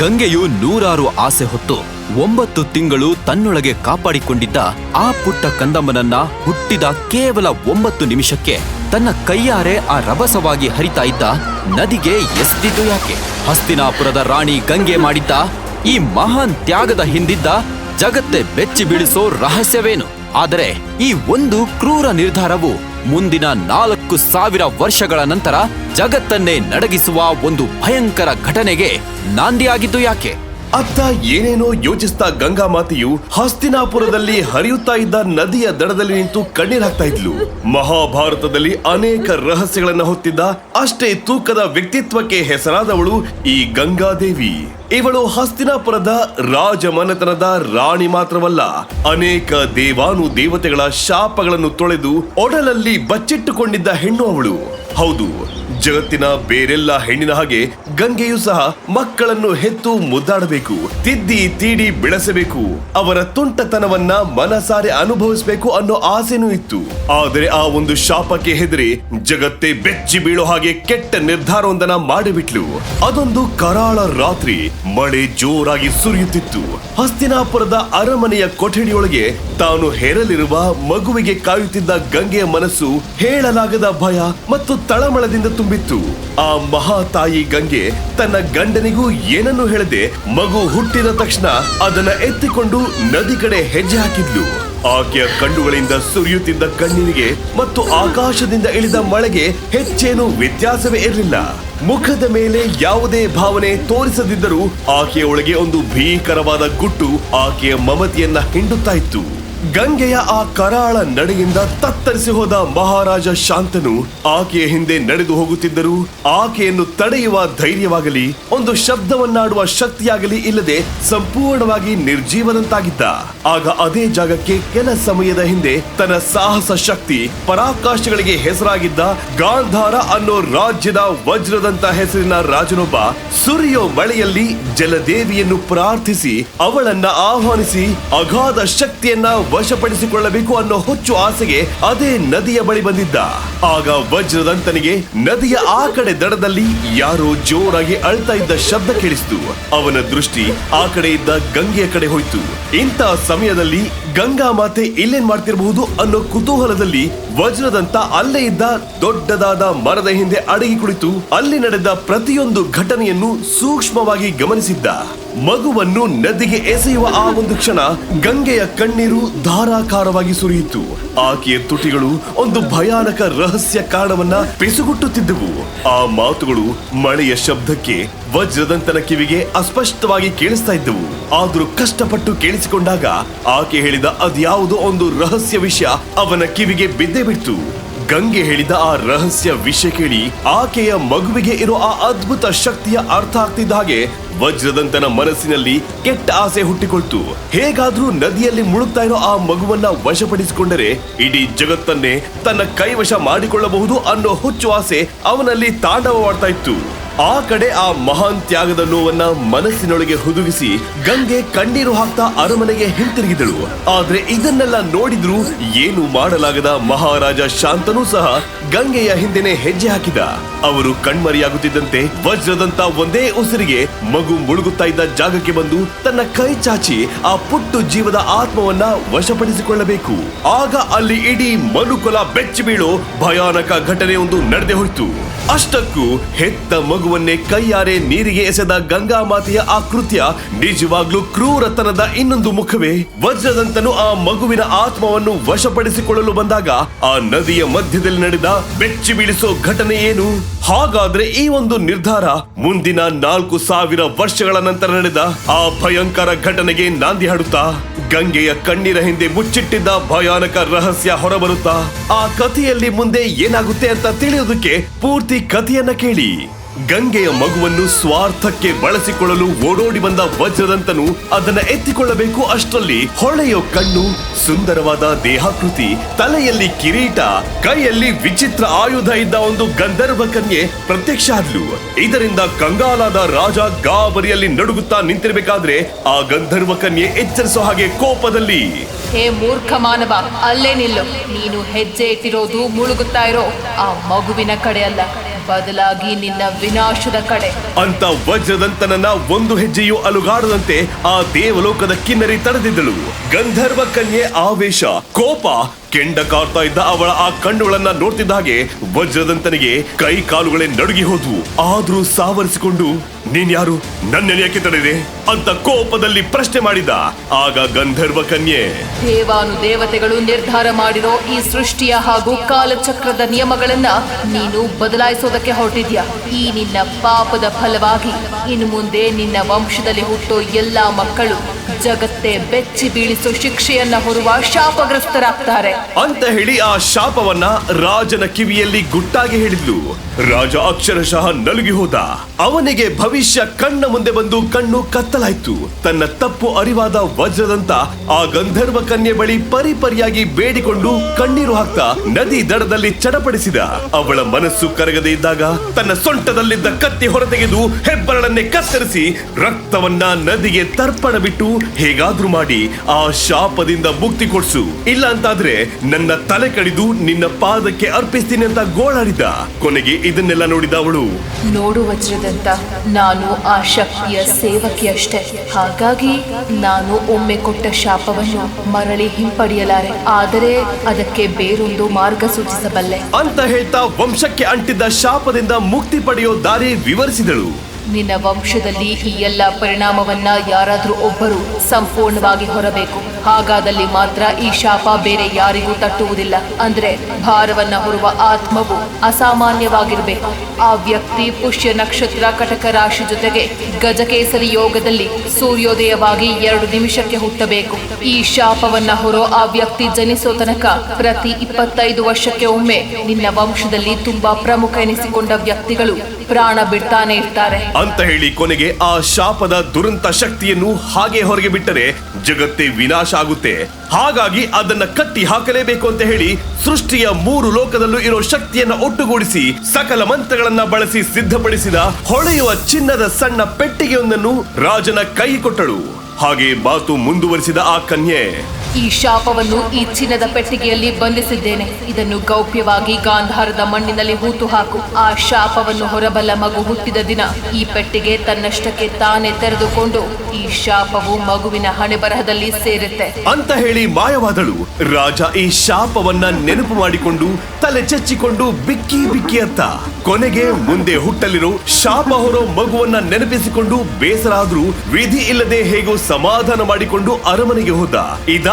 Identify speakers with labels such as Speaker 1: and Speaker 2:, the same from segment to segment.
Speaker 1: ಗಂಗೆಯು ನೂರಾರು ಆಸೆ ಹೊತ್ತು ಒಂಬತ್ತು ತಿಂಗಳು ತನ್ನೊಳಗೆ ಕಾಪಾಡಿಕೊಂಡಿದ್ದ ಆ ಪುಟ್ಟ ಕಂದಮ್ಮನನ್ನ ಹುಟ್ಟಿದ ಕೇವಲ ಒಂಬತ್ತು ನಿಮಿಷಕ್ಕೆ ತನ್ನ ಕೈಯಾರೆ ಆ ರಭಸವಾಗಿ ಹರಿತಾ ಇದ್ದ ನದಿಗೆ ಎಸ್ದಿದ್ದು ಯಾಕೆ? ಹಸ್ತಿನಾಪುರದ ರಾಣಿ ಗಂಗೆ ಮಾಡಿದ್ದ ಈ ಮಹಾನ್ ತ್ಯಾಗದ ಹಿಂದಿದ್ದ ಜಗತ್ತೆ ಬೆಚ್ಚಿ ಬೀಳಿಸೋ ರಹಸ್ಯವೇನು? ಆದರೆ ಈ ಒಂದು ಕ್ರೂರ ನಿರ್ಧಾರವು ಮುಂದಿನ ನಾಲ್ಕು ಸಾವಿರ ವರ್ಷಗಳ ನಂತರ ಜಗತ್ತನ್ನೇ ನಡಗಿಸುವ ಒಂದು ಭಯಂಕರ ಘಟನೆಗೆ ನಾಂದಿಯಾಗಿದ್ದು ಯಾಕೆ?
Speaker 2: ಅತ್ತ ಏನೇನೋ ಯೋಚಿಸ್ತಾ ಗಂಗಾ ಮಾತೆಯು ಹಸ್ತಿನಾಪುರದಲ್ಲಿ ಹರಿಯುತ್ತಾ ಇದ್ದ ನದಿಯ ದಡದಲ್ಲಿ ನಿಂತು ಕಣ್ಣೀರ್ ಹಾಕ್ತಾ ಇದ್ಲು. ಮಹಾಭಾರತದಲ್ಲಿ ಅನೇಕ ರಹಸ್ಯಗಳನ್ನ ಹೊತ್ತಿದ್ದ ಅಷ್ಟೇ ತೂಕದ ವ್ಯಕ್ತಿತ್ವಕ್ಕೆ ಹೆಸರಾದವಳು ಈ ಗಂಗಾದೇವಿ. ಇವಳು ಹಸ್ತಿನಾಪುರದ ರಾಜಮನೆತನದ ರಾಣಿ ಮಾತ್ರವಲ್ಲ, ಅನೇಕ ದೇವಾನು ದೇವತೆಗಳ ಶಾಪಗಳನ್ನು ತೊಳೆದು ಒಡಲಲ್ಲಿ ಬಚ್ಚಿಟ್ಟುಕೊಂಡಿದ್ದ ಹೆಣ್ಣು ಅವಳು. ಹೌದು ಜಗತ್ತಿನ ಬೇರೆಲ್ಲ ಹೆಣ್ಣಿನ ಹಾಗೆ ಗಂಗೆಯು ಸಹ ಮಕ್ಕಳನ್ನು ಹೆತ್ತು ಮುದ್ದಾಡಬೇಕು, ತಿದ್ದಿ ತೀಡಿ ಬೆಳೆಸಬೇಕು, ಅವರ ತುಂಟತನವನ್ನ ಮನಸಾರೆ ಅನುಭವಿಸಬೇಕು ಅನ್ನೋ ಆಸೆನೂ ಇತ್ತು. ಆದರೆ ಆ ಒಂದು ಶಾಪಕ್ಕೆ ಹೆದರಿ ಜಗತ್ತೇ ಬೆಚ್ಚಿ ಬೀಳೋ ಹಾಗೆ ಕೆಟ್ಟ ನಿರ್ಧಾರವೊಂದನ್ನ ಮಾಡಿಬಿಟ್ಲು. ಅದೊಂದು ಕರಾಳ ರಾತ್ರಿ, ಮಳೆ ಜೋರಾಗಿ ಸುರಿಯುತ್ತಿತ್ತು. ಹಸ್ತಿನಾಪುರದ ಅರಮನೆಯ ಕೊಠಡಿಯೊಳಗೆ ತಾನು ಹೆರಲಿರುವ ಮಗುವಿಗೆ ಕಾಯುತ್ತಿದ್ದ ಗಂಗೆಯ ಮನಸ್ಸು ಹೇಳಲಾಗದ ಭಯ ಮತ್ತು ತಳಮಳದಿಂದ ತುಂಬಿತ್ತು. ಆ ಮಹಾ ತಾಯಿ ಗಂಗೆ ತನ್ನ ಗಂಡನಿಗೂ ಏನನ್ನು ಹೇಳದೆ ಮಗು ಹುಟ್ಟಿದ ತಕ್ಷಣ ಅದನ್ನ ಎತ್ತಿಕೊಂಡು ನದಿ ಕಡೆ ಹೆಜ್ಜೆ ಹಾಕಿದ್ಲು. ಆಕೆಯ ಕಣ್ಣುಗಳಿಂದ ಸುರಿಯುತ್ತಿದ್ದ ಕಣ್ಣಿನಿಗೆ ಮತ್ತು ಆಕಾಶದಿಂದ ಇಳಿದ ಮಳೆಗೆ ಹೆಚ್ಚೇನು ವ್ಯತ್ಯಾಸವೇ ಇರಲಿಲ್ಲ. ಮುಖದ ಮೇಲೆ ಯಾವುದೇ ಭಾವನೆ ತೋರಿಸದಿದ್ದರೂ ಆಕೆಯ ಒಳಗೆ ಒಂದು ಭೀಕರವಾದ ಗುಟ್ಟು ಆಕೆಯ ಮಮತಿಯನ್ನ ಹಿಂಡುತ್ತಾ ಇತ್ತು. ಗಂಗೆಯ ಆ ಕರಾಳ ನಡೆಯಿಂದ ತತ್ತರಿಸಿ ಹೋದ ಮಹಾರಾಜ ಶಾಂತನು ಆಕೆಯ ಹಿಂದೆ ನಡೆದು ಹೋಗುತ್ತಿದ್ದರು ಆಕೆಯನ್ನು ತಡೆಯುವ ಧೈರ್ಯವಾಗಲಿ, ಒಂದು ಶಬ್ದವನ್ನಾಡುವ ಶಕ್ತಿಯಾಗಲಿ ಇಲ್ಲದೆ ಸಂಪೂರ್ಣವಾಗಿ ನಿರ್ಜೀವನಂತಾಗಿದ್ದ. ಆಗ ಅದೇ ಜಾಗಕ್ಕೆ ಕೆಲ ಸಮಯದ ಹಿಂದೆ ತನ್ನ ಸಾಹಸ ಶಕ್ತಿ ಪರಾಕಾಶಗಳಿಗೆ ಹೆಸರಾಗಿದ್ದ ಗಾಂಧಾರ ಅನ್ನೋ ರಾಜ್ಯದ ವಜ್ರದಂತ ಹೆಸರಿನ ರಾಜನೊಬ್ಬ ಸುರಿಯೋ ಮಳೆಯಲ್ಲಿ ಜಲದೇವಿಯನ್ನು ಪ್ರಾರ್ಥಿಸಿ ಅವಳನ್ನ ಆಹ್ವಾನಿಸಿ ಅಗಾಧ ಶಕ್ತಿಯನ್ನ ವಶಪಡಿಸಿಕೊಳ್ಳಬೇಕು ಅನ್ನೋ ಹುಚ್ಚು ಆಸೆಗೆ ಅದೇ ನದಿಯ ಬಳಿ ಬಂದಿದ್ದ. ಆಗ ವಜ್ರದಂತನಿಗೆ ನದಿಯ ಆ ಕಡೆ ದಡದಲ್ಲಿ ಯಾರೋ ಜೋರಾಗಿ ಅಳ್ತಾ ಇದ್ದ ಶಬ್ದ ಕೇಳಿಸಿತು. ಅವನ ದೃಷ್ಟಿ ಆ ಕಡೆ ಇದ್ದ ಗಂಗೆಯ ಕಡೆ ಹೋಯ್ತು. ಇಂಥ ಸಮಯದಲ್ಲಿ ಗಂಗಾ ಮಾತೆ ಇಲ್ಲೇನ್ ಮಾಡ್ತಿರಬಹುದು ಅನ್ನೋ ಕುತೂಹಲದಲ್ಲಿ ವಜ್ರದಂತ ಅಲ್ಲೇ ಇದ್ದ ದೊಡ್ಡದಾದ ಮರದ ಹಿಂದೆ ಅಡಗಿ ಕುಳಿತು ಅಲ್ಲಿ ನಡೆದ ಪ್ರತಿಯೊಂದು ಘಟನೆಯನ್ನು ಸೂಕ್ಷ್ಮವಾಗಿ ಗಮನಿಸಿದ್ದ. ಮಗುವನ್ನು ನದಿಗೆ ಎಸೆಯುವ ಆ ಒಂದು ಕ್ಷಣ ಗಂಗೆಯ ಕಣ್ಣೀರು ಧಾರಾಕಾರವಾಗಿ ಸುರಿಯಿತು. ಆಕೆಯ ತುಟಿಗಳು ಒಂದು ಭಯಾನಕ ರಹಸ್ಯ ಕಾರಣವನ್ನ ಪಿಸುಗುಟ್ಟುತ್ತಿದ್ದವು. ಆ ಮಾತುಗಳು ಮಳೆಯ ಶಬ್ದಕ್ಕೆ ವಜ್ರದಂತನ ಕಿವಿಗೆ ಅಸ್ಪಷ್ಟವಾಗಿ ಕೇಳಿಸ್ತಾ ಇದ್ದವು. ಆದರೂ ಕಷ್ಟಪಟ್ಟು ಕೇಳಿಸಿಕೊಂಡಾಗ ಆಕೆ ಹೇಳಿದ ಅದ್ಯಾವುದೋ ಒಂದು ರಹಸ್ಯ ವಿಷಯ ಅವನ ಕಿವಿಗೆ ಬಿದ್ದೇ ಬಿಡ್ತು. ಗಂಗೆ ಹೇಳಿದ ಆ ರಹಸ್ಯ ವಿಷಯ ಕೇಳಿ ಆಕೆಯ ಮಗುವಿಗೆ ಇರೋ ಆ ಅದ್ಭುತ ಶಕ್ತಿಯ ಅರ್ಥ ಆಗ್ತಿದ್ದ ಹಾಗೆ ವಜ್ರದಂತನ ಮನಸ್ಸಿನಲ್ಲಿ ಕೆಟ್ಟ ಆಸೆ ಹುಟ್ಟಿಕೊಳ್ತು. ಹೇಗಾದ್ರೂ ನದಿಯಲ್ಲಿ ಮುಳುಗ್ತಾ ಇರೋ ಆ ಮಗುವನ್ನ ವಶಪಡಿಸಿಕೊಂಡರೆ ಇಡೀ ಜಗತ್ತನ್ನೇ ತನ್ನ ಕೈವಶ ಮಾಡಿಕೊಳ್ಳಬಹುದು ಅನ್ನೋ ಹುಚ್ಚು ಆಸೆ ಅವನಲ್ಲಿ ತಾಂಡವವಾಡ್ತಾ ಇತ್ತು. ಆ ಕಡೆ ಆ ಮಹಾನ್ ತ್ಯಾಗದ ನೋವನ್ನ ಮನಸ್ಸಿನೊಳಗೆ ಹುದುಗಿಸಿ ಗಂಗೆ ಕಣ್ಣೀರು ಹಾಕ್ತಾ ಅರಮನೆಗೆ ಹಿಂತಿರುಗಿದಳು. ಆದ್ರೆ ಇದನ್ನೆಲ್ಲ ನೋಡಿದ್ರು ಏನು ಮಾಡಲಾಗದ ಮಹಾರಾಜ ಶಾಂತನೂ ಸಹ ಗಂಗೆಯ ಹಿಂದೆನೆ ಹೆಜ್ಜೆ ಹಾಕಿದ. ಅವರು ಕಣ್ಮರಿಯಾಗುತ್ತಿದ್ದಂತೆ ವಜ್ರದಂತ ಒಂದೇ ಉಸಿರಿಗೆ ಮಗು ಮುಳುಗುತ್ತಾ ಇದ್ದ ಜಾಗಕ್ಕೆ ಬಂದು ತನ್ನ ಕೈ ಚಾಚಿ ಆ ಪುಟ್ಟು ಜೀವದ ಆತ್ಮವನ್ನ ವಶಪಡಿಸಿಕೊಳ್ಳಬೇಕು. ಆಗ ಅಲ್ಲಿ ಇಡೀ ಮನುಕುಲ ಬೆಚ್ಚಿ ಬೀಳೋ ಭಯಾನಕ ಘಟನೆ ಒಂದು ನಡೆದೇ ಹೋಯ್ತು. ಅಷ್ಟಕ್ಕೂ ಹೆತ್ತ ಮಗುವನ್ನೇ ಕೈಯಾರೆ ನೀರಿಗೆ ಎಸೆದ ಗಂಗಾ ಮಾತೆಯ ಆ ಕೃತ್ಯ ನಿಜವಾಗ್ಲೂ ಕ್ರೂರತನದ ಇನ್ನೊಂದು ಮುಖವೇ. ವಜ್ರದಂತನು ಆ ಮಗುವಿನ ಆತ್ಮವನ್ನು ವಶಪಡಿಸಿಕೊಳ್ಳಲು ಬಂದಾಗ ಆ ನದಿಯ ಮಧ್ಯದಲ್ಲಿ ನಡೆದ ಬೆಚ್ಚಿ ಬೀಳಿಸೋ ಘಟನೆ ಏನು? ಹಾಗಾದ್ರೆ ಈ ಒಂದು ನಿರ್ಧಾರ ಮುಂದಿನ ನಾಲ್ಕು ಸಾವಿರ ವರ್ಷಗಳ ನಂತರ ನಡೆದ ಆ ಭಯಂಕರ ಘಟನೆಗೆ ನಾಂದಿ ಹಾಡುತ್ತಾ? ಗಂಗೆಯ ಕಣ್ಣೀರ ಹಿಂದೆ ಮುಚ್ಚಿಟ್ಟಿದ್ದ ಭಯಾನಕ ರಹಸ್ಯ ಹೊರಬರುತ್ತಾ? ಆ ಕಥೆಯಲ್ಲಿ ಮುಂದೆ ಏನಾಗುತ್ತೆ ಅಂತ ತಿಳಿಯೋದಕ್ಕೆ ಪೂರ್ತಿ ಕಥೆಯನ್ನ ಕೇಳಿ. ಗಂಗೆಯ ಮಗುವನ್ನು ಸ್ವಾರ್ಥಕ್ಕೆ ಬಳಸಿಕೊಳ್ಳಲು ಓಡೋಡಿ ಬಂದ ವಜ್ರದಂತನು ಅದನ್ನ ಎತ್ತಿಕೊಳ್ಳಬೇಕು ಅಷ್ಟರಲ್ಲಿ ಹೊಳೆಯ ಕಣ್ಣು, ಸುಂದರವಾದ ದೇಹಾಕೃತಿ, ತಲೆಯಲ್ಲಿ ಕಿರೀಟ, ಕೈಯಲ್ಲಿ ವಿಚಿತ್ರ ಆಯುಧ ಇದ್ದ ಒಂದು ಗಂಧರ್ವ ಕನ್ಯೆ ಪ್ರತ್ಯಕ್ಷ ಆದ್ಲು ಇದರಿಂದ ಕಂಗಾಲಾದ ರಾಜ ಗಾಬರಿಯಲ್ಲಿ ನಡುಗುತ್ತಾ ನಿಂತಿರಬೇಕಾದ್ರೆ ಆ ಗಂಧರ್ವ ಕನ್ಯೆ ಎಚ್ಚರಿಸೋ ಹಾಗೆ ಕೋಪದಲ್ಲಿ.
Speaker 3: ಹೇ ಮೂರ್ಖ ಮಾನವ, ಅಲ್ಲೇ ನಿಲ್ಲು. ನೀನು ಹೆಜ್ಜೆ ಇಟ್ಟಿರೋದು ಮುಳುಗುತ್ತಾ ಇರೋ ಆ ಮಗುವಿನ ಕಡೆ ಅಲ್ಲ. ಬದಲಾಗಿ ನಿನ್ನ ವಿನಾಶದ ಕಡೆ.
Speaker 2: ಅಂತ ವಜ್ರದಂತನನ್ನ ಒಂದು ಹೆಜ್ಜೆಯು ಅಲುಗಾಡದಂತೆ ಆ ದೇವಲೋಕದ ಕಿನ್ನರಿ ತಡೆದಿದ್ದಳು. ಗಂಧರ್ವ ಕನ್ಯೆ ಆವೇಶ, ಕೋಪ ಕೆಂಡ ಕಾರ್ತಾ ಇದ್ದ ಅವಳ ಆ ಕಣ್ಣುಗಳನ್ನ ನೋಡ್ತಿದ್ದ ಹಾಗೆ ವಜ್ರದಂತನಿಗೆ ಕೈ ಕಾಲುಗಳೇ ನಡುಗಿ ಹೋದ್ವು. ಆದ್ರೂ ಸಾವರಿಸಿಕೊಂಡು ನೀನ್ ಯಾರು? ನನ್ನೆನೆ ಯಾಕೆ ತಡೆದೆ ಅಂತ ಕೋಪದಲ್ಲಿ ಪ್ರಶ್ನೆ ಮಾಡಿದ ಆಗ ಗಂಧರ್ವ ಕನ್ಯೆ.
Speaker 3: ದೇವಾನು ದೇವತೆಗಳು ನಿರ್ಧಾರ ಮಾಡಿರೋ ಈ ಸೃಷ್ಟಿಯ ಹಾಗೂ ಕಾಲಚಕ್ರದ ನಿಯಮಗಳನ್ನ ನೀನು ಬದಲಾಯಿಸೋದಕ್ಕೆ ಹೊರಟಿದ್ಯಾ? ಈ ನಿನ್ನ ಪಾಪದ ಫಲವಾಗಿ ಇನ್ನು ಮುಂದೆ ನಿನ್ನ ವಂಶದಲ್ಲಿ ಹುಟ್ಟೋ ಎಲ್ಲಾ ಮಕ್ಕಳು ಜಗತ್ತೇ ಬೆಚ್ಚಿ ಬೀಳಿಸೋ ಶಿಕ್ಷೆಯನ್ನ ಹೊರುವ ಶಾಪಗ್ರಸ್ತರಾಗ್ತಾರೆ.
Speaker 2: ಅಂತ ಹೇಳಿ ಆ ಶಾಪವನ್ನ ರಾಜನ ಕಿವಿಯಲ್ಲಿ ಗುಟ್ಟಾಗಿ ಹೇಳಿದ್ಲು. ರಾಜ ಅಕ್ಷರಶಃ ನಲುಗಿ ಹೋದ. ಅವನಿಗೆ ಭವಿಷ್ಯ ಕಣ್ಣ ಮುಂದೆ ಬಂದು ಕಣ್ಣು ಕತ್ತಲಾಯ್ತು. ತನ್ನ ತಪ್ಪು ಅರಿವಾದ ವಜ್ರದಂತ ಆ ಗಂಧರ್ವ ಕನ್ಯೆ ಬಳಿ ಪರಿಪರಿಯಾಗಿ ಬೇಡಿಕೊಂಡು ಕಣ್ಣೀರು ಹಾಕ್ತಾ ನದಿ ದಡದಲ್ಲಿ ಚಡಪಡಿಸಿದ. ಅವಳ ಮನಸ್ಸು ಕರಗದೆ ಇದ್ದಾಗ ತನ್ನ ಸೊಂಟದಲ್ಲಿದ್ದ ಕತ್ತಿ ಹೊರತೆಗೆದು ಹೆಬ್ಬರಳನ್ನೇ ಕತ್ತರಿಸಿ ರಕ್ತವನ್ನ ನದಿಗೆ ತರ್ಪಣ ಬಿಟ್ಟು ಹೇಗಾದ್ರೂ ಮಾಡಿ ಆ ಶಾಪದಿಂದ ಮುಕ್ತಿ ಕೊಡ್ಸು. ಇಲ್ಲ ಅಂತಾದ್ರೆ ನನ್ನ ತಲೆ ಕಡಿದು ನಿನ್ನ ಪಾದಕ್ಕೆ ಅರ್ಪಿಸ್ತೀನಿ ಅಂತ ಗೋಳಾಡಿದ ಕೊನೆಗೆ ಇದನ್ನೆಲ್ಲ ನೋಡಿದ ಅವಳು.
Speaker 3: ನೋಡು ವಜ್ರದಂತ ನಾನು ಆ ಶಕ್ತಿಯ ಸೇವಕಿಯಷ್ಟೇ. ಹಾಗಾಗಿ ನಾನು ಒಮ್ಮೆ ಕೊಟ್ಟ ಶಾಪವನ್ನು ಮರಳಿ ಹಿಂಪಡೆಯಲಾರೆ. ಆದರೆ ಅದಕ್ಕೆ ಬೇರೊಂದು ಮಾರ್ಗ ಸೂಚಿಸಬಲ್ಲೆ.
Speaker 2: ಅಂತ ಹೇಳ್ತಾ ವಂಶಕ್ಕೆ ಅಂಟಿದ್ದ ಶಾಪದಿಂದ ಮುಕ್ತಿ ಪಡೆಯೋ ದಾರಿ ವಿವರಿಸಿದಳು.
Speaker 3: ನಿನ್ನ ವಂಶದಲ್ಲಿ ಈ ಎಲ್ಲ ಪರಿಣಾಮವನ್ನ ಯಾರಾದರೂ ಒಬ್ಬರು ಸಂಪೂರ್ಣವಾಗಿ ಹೊರಬೇಕು. ಹಾಗಾದಲ್ಲಿ ಮಾತ್ರ ಈ ಶಾಪ ಬೇರೆ ಯಾರಿಗೂ ತಟ್ಟುವುದಿಲ್ಲ. ಅಂದ್ರೆ ಭಾರವನ್ನ ಹೊರುವ ಆತ್ಮವು ಅಸಾಮಾನ್ಯವಾಗಿರಬೇಕು. ಆ ವ್ಯಕ್ತಿ ಪುಷ್ಯ ನಕ್ಷತ್ರ ಕಟಕ ರಾಶಿ ಜೊತೆಗೆ ಗಜಕೇಸರಿ ಯೋಗದಲ್ಲಿ ಸೂರ್ಯೋದಯವಾಗಿ ಎರಡು ನಿಮಿಷಕ್ಕೆ ಹುಟ್ಟಬೇಕು. ಈ ಶಾಪವನ್ನ ಹೊರೋ ಆ ವ್ಯಕ್ತಿ ಜನಿಸೋ ತನಕ ಪ್ರತಿ ಇಪ್ಪತ್ತೈದು ವರ್ಷಕ್ಕೆ ಒಮ್ಮೆ ನಿನ್ನ ವಂಶದಲ್ಲಿ ತುಂಬಾ ಪ್ರಮುಖ ಎನಿಸಿಕೊಂಡ ವ್ಯಕ್ತಿಗಳು ಪ್ರಾಣ ಬಿಡ್ತಾನೆ ಇರ್ತಾರೆ.
Speaker 2: ಅಂತ ಹೇಳಿ ಕೊನೆಗೆ ಆ ಶಾಪದ ದುರಂತ ಶಕ್ತಿಯನ್ನು ಹಾಗೆ ಹೊರಗೆ ಬಿಟ್ಟರೆ ಜಗತ್ತೇ ವಿನಾಶ ಆಗುತ್ತೆ. ಹಾಗಾಗಿ ಅದನ್ನ ಕಟ್ಟಿ ಹಾಕಲೇಬೇಕು ಅಂತ ಹೇಳಿ ಸೃಷ್ಟಿಯ ಮೂರು ಲೋಕದಲ್ಲೂ ಇರೋ ಶಕ್ತಿಯನ್ನ ಒಟ್ಟುಗೂಡಿಸಿ ಸಕಲ ಮಂತ್ರಗಳನ್ನ ಬಳಸಿ ಸಿದ್ಧಪಡಿಸಿದ ಹೊಳೆಯುವ ಚಿನ್ನದ ಸಣ್ಣ ಪೆಟ್ಟಿಗೆಯೊಂದನ್ನು ರಾಜನ ಕೈ ಕೊಟ್ಟಳು. ಹಾಗೆ ಬಾತು ಮುಂದುವರಿಸಿದ ಆ ಕನ್ಯೆ.
Speaker 3: ಈ ಶಾಪವನ್ನು ಈ ಚಿನ್ನದ ಪೆಟ್ಟಿಗೆಯಲ್ಲಿ ಬಂಧಿಸಿದ್ದೇನೆ. ಇದನ್ನು ಗೌಪ್ಯವಾಗಿ ಗಾಂಧಾರದ ಮಣ್ಣಿನಲ್ಲಿ ಹೂತು ಹಾಕು. ಆ ಶಾಪವನ್ನು ಹೊರಬಲ್ಲ ಮಗು ಹುಟ್ಟಿದ ದಿನ ಈ ಪೆಟ್ಟಿಗೆ ತನ್ನಷ್ಟಕ್ಕೆ ತಾನೇ ತೆರೆದುಕೊಂಡು ಈ ಶಾಪವು ಮಗುವಿನ ಹಣೆ ಬರಹದಲ್ಲಿ ಸೇರುತ್ತೆ.
Speaker 2: ಅಂತ ಹೇಳಿ ಮಾಯವಾದಳು. ರಾಜ ಈ ಶಾಪವನ್ನ ನೆನಪು ಮಾಡಿಕೊಂಡು ತಲೆ ಚಚ್ಚಿಕೊಂಡು ಬಿಕ್ಕಿ ಬಿಕ್ಕಿ ಅಂತ. ಕೊನೆಗೆ ಮುಂದೆ ಹುಟ್ಟಲಿರೋ ಶಾಪ ಹೊರೋ ಮಗುವನ್ನ ನೆನಪಿಸಿಕೊಂಡು ಬೇಸರ ಆದ್ರೂ ವಿಧಿ ಇಲ್ಲದೆ ಹೇಗೋ ಸಮಾಧಾನ ಮಾಡಿಕೊಂಡು ಅರಮನೆಗೆ ಹೋದ.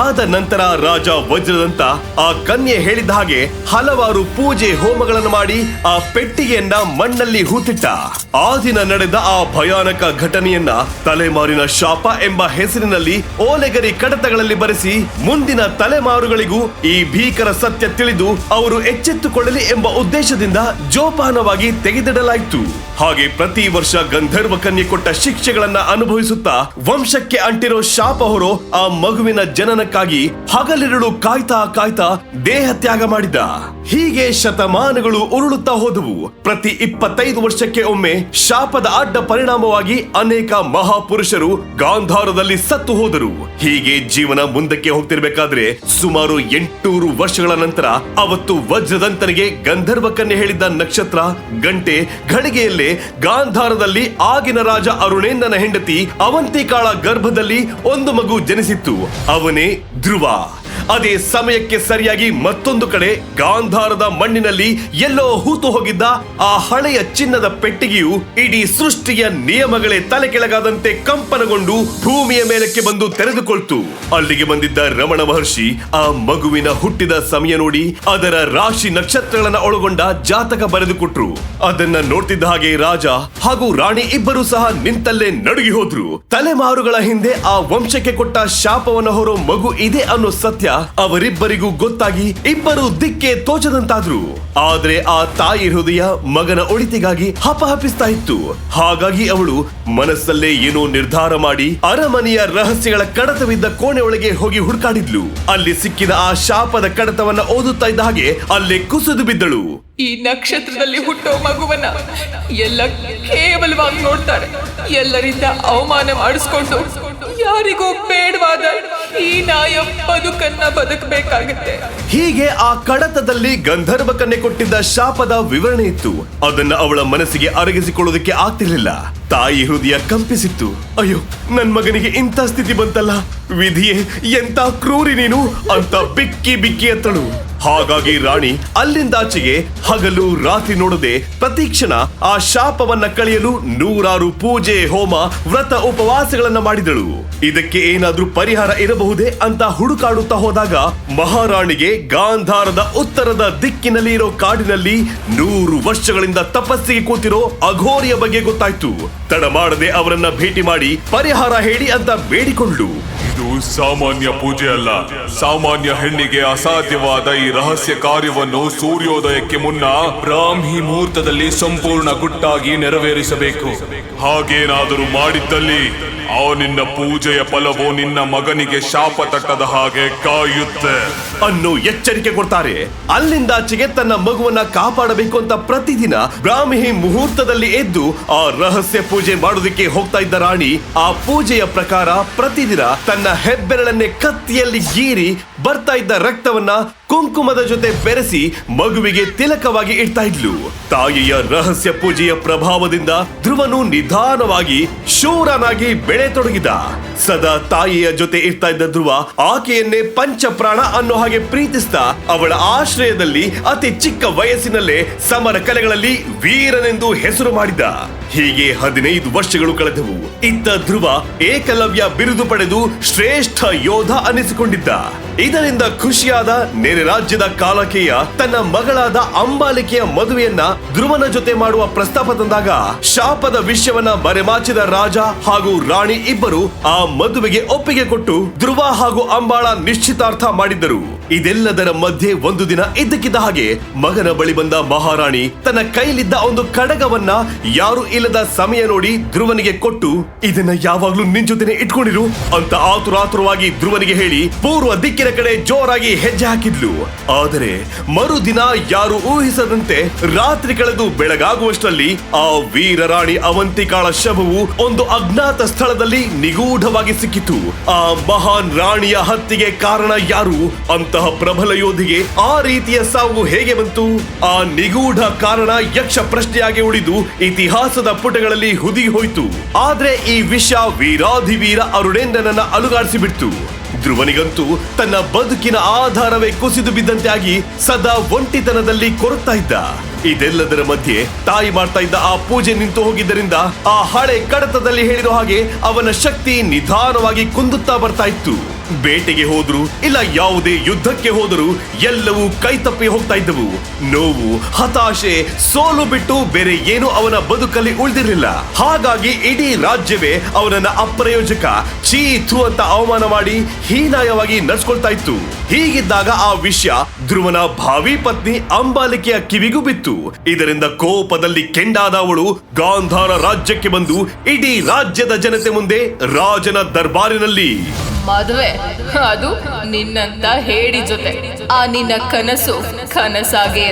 Speaker 2: ಇದಾದ ನಂತರ ರಾಜ ವಜ್ರದಂತ ಆ ಕನ್ಯೆ ಹೇಳಿದ ಹಾಗೆ ಹಲವಾರು ಪೂಜೆ ಹೋಮಗಳನ್ನು ಮಾಡಿ ಆ ಪೆಟ್ಟಿಗೆಯನ್ನ ಮಣ್ಣಲ್ಲಿ ಹೂತಿಟ್ಟ. ಆ ದಿನ ನಡೆದ ಆ ಭಯಾನಕ ಘಟನೆಯನ್ನ ತಲೆಮಾರಿನ ಶಾಪ ಎಂಬ ಹೆಸರಿನಲ್ಲಿ ಓಲೆಗರಿ ಕಡತಗಳಲ್ಲಿ ಬರೆಸಿ ಮುಂದಿನ ತಲೆಮಾರುಗಳಿಗೂ ಈ ಭೀಕರ ಸತ್ಯ ತಿಳಿದು ಅವರು ಎಚ್ಚೆತ್ತುಕೊಳ್ಳಲಿ ಎಂಬ ಉದ್ದೇಶದಿಂದ ಜೋಪಾನವಾಗಿ ತೆಗೆದಿಡಲಾಯಿತು. ಹಾಗೆ ಪ್ರತಿ ವರ್ಷ ಗಂಧರ್ವ ಕನ್ಯೆ ಕೊಟ್ಟ ಶಿಕ್ಷೆಗಳನ್ನ ಅನುಭವಿಸುತ್ತಾ ವಂಶಕ್ಕೆ ಅಂಟಿರೋ ಶಾಪ ಹೊರೋ ಆ ಮಗುವಿನ ಜನನಕ್ಕಾಗಿ ಹಗಲಿರುಳು ಕಾಯ್ತಾ ಕಾಯ್ತಾ ದೇಹ ತ್ಯಾಗ ಮಾಡಿದ ಹೀಗೆ ಶತಮಾನಗಳು ಉರುಳುತ್ತಾ ಹೋದವು. ಪ್ರತಿ ಇಪ್ಪತ್ತೈದು ವರ್ಷಕ್ಕೆ ಒಮ್ಮೆ ಶಾಪದ ಅಡ್ಡ ಪರಿಣಾಮವಾಗಿ ಅನೇಕ ಮಹಾಪುರುಷರು ಗಾಂಧಾರದಲ್ಲಿ ಸತ್ತು ಹೋದರು. ಹೀಗೆ ಜೀವನ ಮುಂದಕ್ಕೆ ಹೋಗ್ತಿರ್ಬೇಕಾದ್ರೆ ಸುಮಾರು ಎಂಟೂರು ವರ್ಷಗಳ ನಂತರ ಅವತ್ತು ವಜ್ರದಂತನಿಗೆ ಗಂಧರ್ವ ಕನ್ಯೆ ಹೇಳಿದ್ದ ನಕ್ಷತ್ರ ಗಂಟೆ ಘಳಿಗೆಯಲ್ಲೇ ಗಾಂಧಾರದಲ್ಲಿ ಆಗಿನ ರಾಜ ಅರುಣೇಂದನ ಹೆಂಡತಿ ಅವಂತಿಕಾಳ ಗರ್ಭದಲ್ಲಿ ಒಂದು ಮಗು ಜನಿಸಿತ್ತು. ಅವನೇ ಧ್ರುವ. ಅದೇ ಸಮಯಕ್ಕೆ ಸರಿಯಾಗಿ ಮತ್ತೊಂದು ಕಡೆ ಗಾಂಧಾರದ ಮಣ್ಣಿನಲ್ಲಿ ಎಲ್ಲೋ ಹೂತು ಹೋಗಿದ್ದ ಆ ಹಳೆಯ ಚಿನ್ನದ ಪೆಟ್ಟಿಗೆಯು ಇಡೀ ಸೃಷ್ಟಿಯ ನಿಯಮಗಳೇ ತಲೆ ಕೆಳಗಾದಂತೆ ಕಂಪನಗೊಂಡು ಭೂಮಿಯ ಮೇಲಕ್ಕೆ ಬಂದು ತೆರೆದುಕೊಳ್ತು. ಅಲ್ಲಿಗೆ ಬಂದಿದ್ದ ರಮಣ ಮಹರ್ಷಿ ಆ ಮಗುವಿನ ಹುಟ್ಟಿದ ಸಮಯ ನೋಡಿ ಅದರ ರಾಶಿ ನಕ್ಷತ್ರಗಳನ್ನ ಒಳಗೊಂಡ ಜಾತಕ ಬರೆದುಕೊಟ್ರು. ಅದನ್ನ ನೋಡ್ತಿದ್ದ ಹಾಗೆ ರಾಜ ಹಾಗೂ ರಾಣಿ ಇಬ್ಬರು ಸಹ ನಿಂತಲ್ಲೇ ನಡುಗಿ ಹೋದ್ರು. ತಲೆಮಾರುಗಳ ಹಿಂದೆ ಆ ವಂಶಕ್ಕೆ ಕೊಟ್ಟ ಶಾಪವನ್ನು ಹೊರೋ ಮಗು ಇದೆ ಅನ್ನೋ ಸತ್ಯ ಅವರಿಬ್ಬರಿಗೂ ಗೊತ್ತಾಗಿ ಇಬ್ಬರು ದಿಕ್ಕೆ ತೋಚದಂತಾದ್ರು. ಆದ್ರೆ ಆ ತಾಯಿ ಹೃದಯ ಮಗನ ಒಳಿತಿಗಾಗಿ ಹಪಹಪಿಸ್ತಾ ಇತ್ತು. ಹಾಗಾಗಿ ಅವಳು ಮನಸ್ಸಲ್ಲೇ ಏನೋ ನಿರ್ಧಾರ ಮಾಡಿ ಅರಮನೆಯ ರಹಸ್ಯಗಳ ಕಡತವಿದ್ದ ಕೋಣೆ ಹೋಗಿ ಹುಡುಕಾಡಿದ್ಲು. ಅಲ್ಲಿ ಸಿಕ್ಕಿದ ಆ ಶಾಪದ ಕಡತವನ್ನ ಓದುತ್ತಾ ಇದ್ದ ಹಾಗೆ ಅಲ್ಲೇ ಕುಸಿದು ಬಿದ್ದಳು.
Speaker 3: ಈ ನಕ್ಷತ್ರದಲ್ಲಿ ಹುಟ್ಟೋ ಮಗುವನ್ನ ಎಲ್ಲ ಕೇವಲವಾಗಿ ನೋಡ್ತಾರೆ. ಎಲ್ಲರಿಂದ ಅವಮಾನ ಮಾಡಿಸ್ಕೊಂಡು ಯಾರಿಗೂ ಬೇಡವಾದ ಈ ನಾಯ ಬದುಕನ್ನ ಬದುಕಬೇಕಾಗತ್ತೆ.
Speaker 2: ಹೀಗೆ ಆ ಕಡತದಲ್ಲಿ ಗಂಧರ್ವ ಕನ್ನೆ ಕೊಟ್ಟಿದ್ದ ಶಾಪದ ವಿವರಣೆ ಇತ್ತು. ಅದನ್ನ ಅವಳ ಮನಸ್ಸಿಗೆ ಅರಗಿಸಿಕೊಳ್ಳೋದಕ್ಕೆ ಆಗ್ತಿರ್ಲಿಲ್ಲ. ತಾಯಿ ಹೃದಯ ಕಂಪಿಸಿತ್ತು. ಅಯ್ಯೋ, ನನ್ ಮಗನಿಗೆ ಇಂಥ ಸ್ಥಿತಿ ಬಂತಲ್ಲ? ವಿಧಿಯೇ ಎಂತ ಕ್ರೂರಿ ನೀನು? ಅಂತ ಬಿಕ್ಕಿ ಬಿಕ್ಕಿ ಎತ್ತಳು. ಹಾಗಾಗಿ ರಾಣಿ ಅಲ್ಲಿಂದಾಚೆಗೆ ಹಗಲು ರಾತ್ರಿ ನೋಡದೆ ಪ್ರತಿಕ್ಷಣ ಆ ಶಾಪವನ್ನ ಕಳೆಯಲು ನೂರಾರು ಪೂಜೆ, ಹೋಮ, ವ್ರತ ಉಪವಾಸಗಳನ್ನ ಮಾಡಿದಳು. ಇದಕ್ಕೆ ಏನಾದ್ರೂ ಪರಿಹಾರ ಇರಬಹುದೇ ಅಂತ ಹುಡುಕಾಡುತ್ತಾ ಹೋದಾಗ ಮಹಾರಾಣಿಗೆ ಗಾಂಧಾರದ ಉತ್ತರದ ದಿಕ್ಕಿನಲ್ಲಿ ಇರೋ ಕಾಡಿನಲ್ಲಿ ನೂರು ವರ್ಷಗಳಿಂದ ತಪಸ್ಸಿಗೆ ಕೂತಿರೋ ಅಘೋರಿಯ ಬಗ್ಗೆ ಗೊತ್ತಾಯ್ತು. ತಡ ಮಾಡದೆ ಅವರನ್ನ ಭೇಟಿ ಮಾಡಿ ಪರಿಹಾರ ಹೇಳಿ ಅಂತ ಬೇಡಿಕೊಂಡ್ಳು
Speaker 4: ಇದು ಸಾಮಾನ್ಯ ಪೂಜೆ ಅಲ್ಲ. ಸಾಮಾನ್ಯ ಹೆಣ್ಣಿಗೆ ಅಸಾಧ್ಯವಾದ ಈ ರಹಸ್ಯ ಕಾರ್ಯವನ್ನು ಸೂರ್ಯೋದಯಕ್ಕೆ ಮುನ್ನ ಬ್ರಾಹ್ಮಿ ಮುಹೂರ್ತದಲ್ಲಿ ಸಂಪೂರ್ಣ ಗುಟ್ಟಾಗಿ ನೆರವೇರಿಸಬೇಕು. ಹಾಗೇನಾದರೂ ಮಾಡಿದ್ದಲ್ಲಿ, ಆ ನಿನ್ನ ಪೂಜೆಯ ಫಲವು ನಿನ್ನ ಮಗನಿಗೆ ಶಾಪ ತಟ್ಟದ ಹಾಗೆ ಕಾಯುತ್ತೆ.
Speaker 2: ಅನ್ನು ಎಚ್ಚರಿಕೆ ಕೊಡ್ತಾರೆ. ಅಲ್ಲಿಂದಾಚೆಗೆ ತನ್ನ ಮಗುವನ್ನ ಕಾಪಾಡಬೇಕು ಅಂತ ಪ್ರತಿದಿನ ಬ್ರಾಹ್ಮಿ ಮುಹೂರ್ತದಲ್ಲಿ ಎದ್ದು ಆ ರಹಸ್ಯ ಪೂಜೆ ಮಾಡೋದಕ್ಕೆ ಹೋಗ್ತಾ ಇದ್ದ ರಾಣಿ ಆ ಪೂಜೆಯ ಪ್ರಕಾರ ಪ್ರತಿದಿನ ತನ್ನ ಹೆಬ್ಬೆರಳನ್ನೇ ಕತ್ತಿಯಲ್ಲಿ ಗೀರಿ ಬರ್ತಾ ಇದ್ದ ರಕ್ತವನ್ನ ಕುಂಕುಮದ ಜೊತೆ ಬೆರೆಸಿ ಮಗುವಿಗೆ ತಿಲಕವಾಗಿ ಇಡ್ತಾ ಇದ್ಲು. ತಾಯಿಯ ರಹಸ್ಯ ಪೂಜೆಯ ಪ್ರಭಾವದಿಂದ ಧ್ರುವನು ನಿಧಾನವಾಗಿ ಶೂರನಾಗಿ ಬೆಳೆತೊಡಗಿದ. ಸದಾ ತಾಯಿಯ ಜೊತೆ ಇರ್ತಾ ಇದ್ದ ಧ್ರುವ ಆಕೆಯನ್ನೇ ಪಂಚಪ್ರಾಣ ಅನ್ನೋ ಹಾಗೆ ಪ್ರೀತಿಸ್ತಾ ಅವಳ ಆಶ್ರಯದಲ್ಲಿ ಅತಿ ಚಿಕ್ಕ ವಯಸ್ಸಿನಲ್ಲೇ ಸಮರ ಕಲೆಗಳಲ್ಲಿ ವೀರನೆಂದು ಹೆಸರು ಮಾಡಿದ. ಹೀಗೆ ಹದಿನೈದು ವರ್ಷಗಳು ಕಳೆದವು. ಇತ್ತ ಧ್ರುವ ಏಕಲವ್ಯ ಬಿರುದು ಪಡೆದು ಶ್ರೇಷ್ಠ ಯೋಧ ಅನಿಸಿಕೊಂಡಿದ್ದ ಇದರಿಂದ ಖುಷಿಯಾದ ನೆರೆ ರಾಜ್ಯದ ಕಾಲಕೇಯ ತನ್ನ ಮಗಳಾದ ಅಂಬಾಲಿಕೆಯ ಮದುವೆಯನ್ನ ಧ್ರುವನ ಜೊತೆ ಮಾಡುವ ಪ್ರಸ್ತಾಪ ತಂದಾಗ ಶಾಪದ ವಿಷಯವನ್ನ ಮರೆಮಾಚಿದ ರಾಜ ಹಾಗೂ ರಾಣಿ ಇಬ್ಬರು ಆ ಮದುವೆಗೆ ಒಪ್ಪಿಗೆ ಕೊಟ್ಟು ಧ್ರುವ ಹಾಗೂ ಅಂಬಾಳ ನಿಶ್ಚಿತಾರ್ಥ ಮಾಡಿದ್ದರು. ಇದೆಲ್ಲದರ ಮಧ್ಯೆ ಒಂದು ದಿನ ಇದ್ದಕ್ಕಿದ್ದ ಹಾಗೆ ಮಗನ ಬಳಿ ಬಂದ ಮಹಾರಾಣಿ ತನ್ನ ಕೈಲಿದ್ದ ಒಂದು ಕಡಗವನ್ನ ಯಾರು ಇಲ್ಲದ ಸಮಯ ನೋಡಿ ಧ್ರುವನಿಗೆ ಕೊಟ್ಟು, ಇದನ್ನ ಯಾವಾಗ್ಲೂ ನಿನ್ ಜೊತೆನೆ ಇಟ್ಕೊಂಡಿರು ಅಂತ ಆತುರಾತುರವಾಗಿ ಧ್ರುವನಿಗೆ ಹೇಳಿ ಪೂರ್ವ ದಿಕ್ಕಿನ ಕಡೆ ಜೋರಾಗಿ ಹೆಜ್ಜೆ ಹಾಕಿದ್ಲು. ಆದರೆ ಮರುದಿನ ಯಾರು ಊಹಿಸದಂತೆ ರಾತ್ರಿ ಕಳೆದು ಬೆಳಗಾಗುವಷ್ಟರಲ್ಲಿ ಆ ವೀರರಾಣಿ ಅವಂತಿಕಾಳ ಶವವು ಒಂದು ಅಜ್ಞಾತ ಸ್ಥಳದಲ್ಲಿ ನಿಗೂಢವಾಗಿ ಸಿಕ್ಕಿತು. ಆ ಮಹಾನ್ ರಾಣಿಯ ಹತ್ಯೆಗೆ ಕಾರಣ ಯಾರು ಅಂತಹ ಪ್ರಬಲ ಯೋಧಿಗೆ ಆ ರೀತಿಯ ಸಾವು ಹೇಗೆ ಬಂತು? ಆ ನಿಗೂಢ ಕಾರಣ ಯಕ್ಷ ಪ್ರಶ್ನೆಯಾಗಿ ಉಳಿದು ಇತಿಹಾಸದ ಪುಟಗಳಲ್ಲಿ ಹುದಿ ಹೋಯಿತು. ಆದ್ರೆ ಈ ವಿಷ ವೀರಾಧಿವೀರ ಅರುಣೇಂದ್ರನನ್ನ ಅಲುಗಾಡಿಸಿಬಿಡ್ತು. ಧ್ರುವನಿಗಂತೂ ತನ್ನ ಬದುಕಿನ ಆಧಾರವೇ ಕುಸಿದು ಬಿದ್ದಂತೆ ಆಗಿ ಸದಾ ಒಂಟಿತನದಲ್ಲಿ ಕೊರುತ್ತಾ ಇದ್ದ. ಇದೆಲ್ಲದರ ಮಧ್ಯೆ ತಾಯಿ ಮಾಡ್ತಾ ಇದ್ದ ಆ ಪೂಜೆ ನಿಂತು ಹೋಗಿದ್ದರಿಂದ ಆ ಹಳೆ ಕಡತದಲ್ಲಿ ಹೇಳಿರೋ ಹಾಗೆ ಅವನ ಶಕ್ತಿ ನಿಧಾನವಾಗಿ ಕುಂದುತ್ತಾ ಬರ್ತಾ ಇತ್ತು. ಬೇಟೆಗೆ ಹೋದ್ರು ಇಲ್ಲ ಯಾವುದೇ ಯುದ್ಧಕ್ಕೆ ಹೋದರೂ ಎಲ್ಲವೂ ಕೈತಪ್ಪಿ ಹೋಗ್ತಾ ಇದ್ದವು. ನೋವು, ಹತಾಶೆ, ಸೋಲು ಬಿಟ್ಟು ಬೇರೆ ಏನು ಅವನ ಬದುಕಲ್ಲಿ ಉಳಿದಿರಲಿಲ್ಲ. ಹಾಗಾಗಿ ಇಡೀ ರಾಜ್ಯವೇ ಅವನನ್ನ ಅಪ್ರಯೋಜಕ, ಚೀತು ಅಂತ ಅವಮಾನ ಮಾಡಿ ಹೀನಾಯವಾಗಿ ನಡ್ಸ್ಕೊಳ್ತಾ ಇತ್ತು. ಹೀಗಿದ್ದಾಗ ಆ ವಿಷಯ ಧ್ರುವನ ಭಾವಿ ಪತ್ನಿ ಅಂಬಾಲಿಕೆಯ ಕಿವಿಗೂ ಬಿತ್ತು. ಇದರಿಂದ ಕೋಪದಲ್ಲಿ ಕೆಂಡಾದ ಅವಳು ಗಾಂಧಾರ ರಾಜ್ಯಕ್ಕೆ ಬಂದು ಇಡೀ ರಾಜ್ಯದ ಜನತೆ ಮುಂದೆ ರಾಜನ ದರ್ಬಾರಿನಲ್ಲಿ.
Speaker 3: ಮದುವೆ, ಅದು ನಿನ್ನಂತ ಹೇಡಿ ಜೊತೆ. ಆ ನಿನ್ನ ಕನಸು ಕನಸಾಗೇ.